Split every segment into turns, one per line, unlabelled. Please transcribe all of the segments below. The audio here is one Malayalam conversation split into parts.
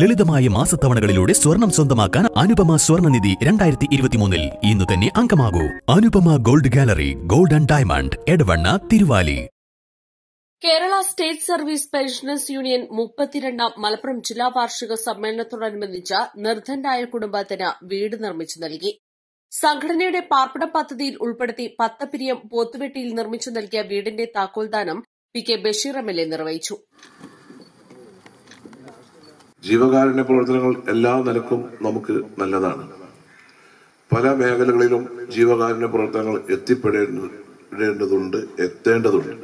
ലളിതമായ മാസത്തവണകളിലൂടെ സ്വർണം സ്വന്തമാക്കാൻ അനുപമ സ്വർണനിധി രണ്ടായിരത്തി ഇരുപത്തിമൂന്നിൽ ഇന്ന് തന്നെ അംഗമാകൂ. Anupama gold gallery gold and diamond Edavanna Thiruvali.
Kerala state service pensioners union മുപ്പത്തിരണ്ടാം മലപ്പുറം ജില്ലാ വാർഷിക സമ്മേളനത്തോടനുബന്ധിച്ച് നിർദ്ധനായ കുടുംബത്തിന് വീട് നിർമ്മിച്ചു നൽകി. സംഘടനയുടെ പാർപ്പിട പദ്ധതിയിൽ ഉൾപ്പെടുത്തി പത്തപ്പിരിയം പോത്തുവെട്ടിയിൽ നിർമ്മിച്ചു നൽകിയ വീടിന്റെ താക്കോൽദാനം P K Basheer M L A നിർവഹിച്ചു.
ജീവകാരുണ്യ പ്രവർത്തനങ്ങൾ എല്ലാ നിലക്കും നമുക്ക് നല്ലതാണ്. പല മേഖലകളിലും ജീവകാരുണ്യ പ്രവർത്തനങ്ങൾ എത്തിപ്പെടേണ്ടതുണ്ട് എത്തേണ്ടതുണ്ട്.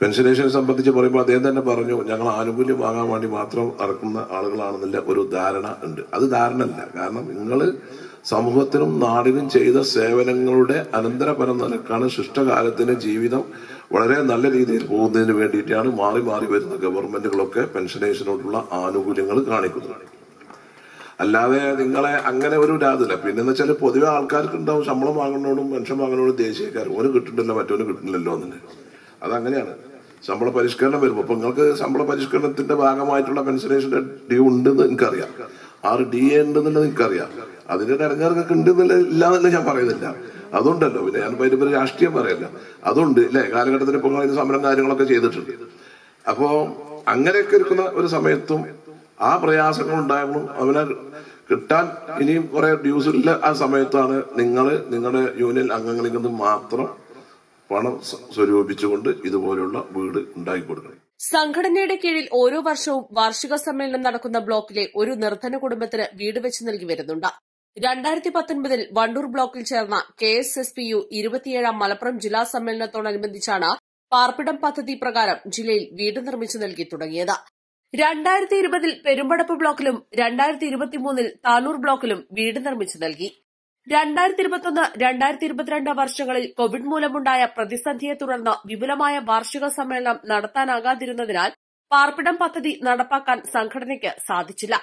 പെൻഷനേഷനെ സംബന്ധിച്ച് പറയുമ്പോൾ അദ്ദേഹം തന്നെ പറഞ്ഞു ഞങ്ങൾ ആനുകൂല്യം വാങ്ങാൻ വേണ്ടി മാത്രം നടക്കുന്ന ആളുകളാണെന്നില്ല. ഒരു ധാരണ ഉണ്ട്. അത് ധാരണ അല്ല കാരണം നിങ്ങൾ സമൂഹത്തിനും നാടിനും ചെയ്ത സേവനങ്ങളുടെ അനന്തരപരം നിലക്കാണ് ശിഷ്ടകാലത്തിന് ജീവിതം വളരെ നല്ല രീതിയിൽ പോകുന്നതിന് വേണ്ടിയിട്ടാണ് മാറി മാറി വരുന്ന ഗവൺമെന്റുകളൊക്കെ പെൻഷനേഷനോടുള്ള ആനുകൂല്യങ്ങൾ കാണിക്കുന്നത്. അല്ലാതെ നിങ്ങളെ അങ്ങനെ ഒരു രാതില്ല പിന്നെന്ന് വെച്ചാൽ പൊതുവെ ആൾക്കാർക്ക് ഉണ്ടാവും ശമ്പളം വാങ്ങുന്നതോടും പെൻഷൻ വാങ്ങുന്നതോടും ദേശീയക്കാർ. ഓന് കിട്ടുന്നില്ല മറ്റോന് കിട്ടുന്നില്ലല്ലോ എന്നുണ്ട് അതങ്ങനെയാണ്. ശമ്പള പരിഷ്കരണം വരുമ്പോൾ അപ്പൊ നിങ്ങൾക്ക് ശമ്പള പരിഷ്കരണത്തിന്റെ ഭാഗമായിട്ടുള്ള പെൻഷനേഷന്റെ ഡ്യൂ ഉണ്ടെന്ന് എനിക്കറിയാം. ആറ് ഡി എ ഉണ്ടെന്നുള്ളത് എനിക്കറിയാം. അതിന്റെ ഇടങ്ങാർക്കൊക്കെ ഉണ്ടെന്നില്ല ഇല്ല എന്നല്ല ഞാൻ പറയുന്നില്ല. അതുണ്ടല്ലോ പിന്നെ ഞാൻ അതിന്റെ പേര് രാഷ്ട്രീയം പറയല്ല. അതുണ്ട് അല്ലെ കാലഘട്ടത്തിൽ ഇപ്പോൾ സമരം കാര്യങ്ങളൊക്കെ ചെയ്തിട്ടുണ്ട്. അപ്പോ അങ്ങനെയൊക്കെ ഇരിക്കുന്ന ഒരു സമയത്തും ആ പ്രയാസങ്ങൾ ഉണ്ടായിരുന്നു അവനെ കിട്ടാൻ ഇനിയും കുറെ ഡ്യൂസ് ഇല്ല ആ സമയത്താണ് നിങ്ങൾ നിങ്ങളുടെ യൂണിയൻ അംഗങ്ങളിൽ നിന്ന് മാത്രം പണം സ്വരൂപിച്ചുകൊണ്ട് ഇതുപോലുള്ള വീട് ഉണ്ടാക്കി കൊടുക്കണം
സംഘടനയുടെ കീഴിൽ ഓരോ വർഷവും വാർഷിക സമ്മേളനം നടക്കുന്ന ബ്ലോക്കിലെ ഒരു നിർധന കുടുംബത്തിന് വീട് വെച്ച് നൽകി വരുന്നുണ്ട്. രണ്ടായിരത്തി പത്തൊൻപതിൽ വണ്ടൂർ ബ്ലോക്കിൽ ചേർന്ന K S S P U ഇരുപത്തിയേഴാം മലപ്പുറം ജില്ലാ സമ്മേളനത്തോടനുബന്ധിച്ചാണ് പാർപ്പിടം പദ്ധതി പ്രകാരം ജില്ലയിൽ വീട് നിർമ്മിച്ചു നൽകി തുടങ്ങിയത്. രണ്ടായിരത്തി ഇരുപതിൽ പെരുമ്പടപ്പ് ബ്ലോക്കിലും രണ്ടായിരത്തി ഇരുപത്തിമൂന്നിൽ താനൂർ ബ്ലോക്കിലും വീട് നിർമ്മിച്ചു നൽകി. രണ്ടായിരത്തി ഇരുപത്തൊന്ന് രണ്ടായിരത്തി ഇരുപത്തിരണ്ട് വർഷങ്ങളിൽ കോവിഡ് മൂലമുണ്ടായ പ്രതിസന്ധിയെ തുടർന്ന് വിപുലമായ വാർഷിക സമ്മേളനം നടത്താനാകാതിരുന്നതിനാൽ പാർപ്പിടം പദ്ധതി നടപ്പാക്കാൻ സംഘടനയ്ക്ക് സാധിച്ചില്ല.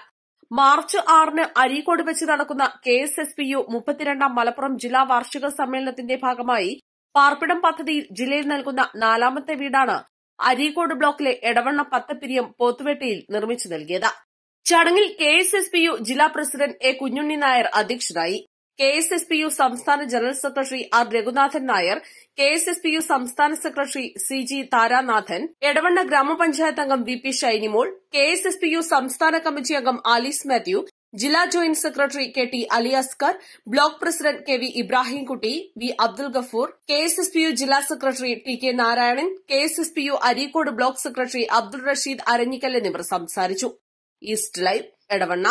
മാർച്ച് ആറിന് അരീക്കോട് വെച്ച് നടക്കുന്ന K S S P U മുപ്പത്തിരണ്ടാം മലപ്പുറം ജില്ലാ വാർഷിക സമ്മേളനത്തിന്റെ ഭാഗമായി പാർപ്പിടം പദ്ധതിയിൽ ജില്ലയിൽ നൽകുന്ന നാലാമത്തെ വീടാണ് അരീക്കോട് ബ്ലോക്കിലെ എടവണ്ണ പത്തപ്പിരിയം പോത്തുവേട്ടയിൽ നിർമ്മിച്ചു നൽകിയത്. ചടങ്ങിൽ K S S P U ജില്ലാ പ്രസിഡന്റ് എ കുഞ്ഞുണ്ണി നായർ അധ്യക്ഷനായി. K S S P U സംസ്ഥാന general secretary R Raghunathan Nair K S S P U സംസ്ഥാന secretary C G Tharanathan Edavanna ഗ്രാമപഞ്ചായത്ത് അംഗം V P Shinimol K S S P U സംസ്ഥാന കമ്മിറ്റി അംഗം ആലീസ് മാത്യു ജില്ലാ joint secretary K T Ali Askar block president K V Ibrahimkutty V Abdul Gafoor K S S P U ജില്ലാ secretary T K Narayanan K S S P U Areekode block secretary Abdul Rasheed Aranjikkal എന്നിവർ സംസാരിച്ചു. East live Edavanna.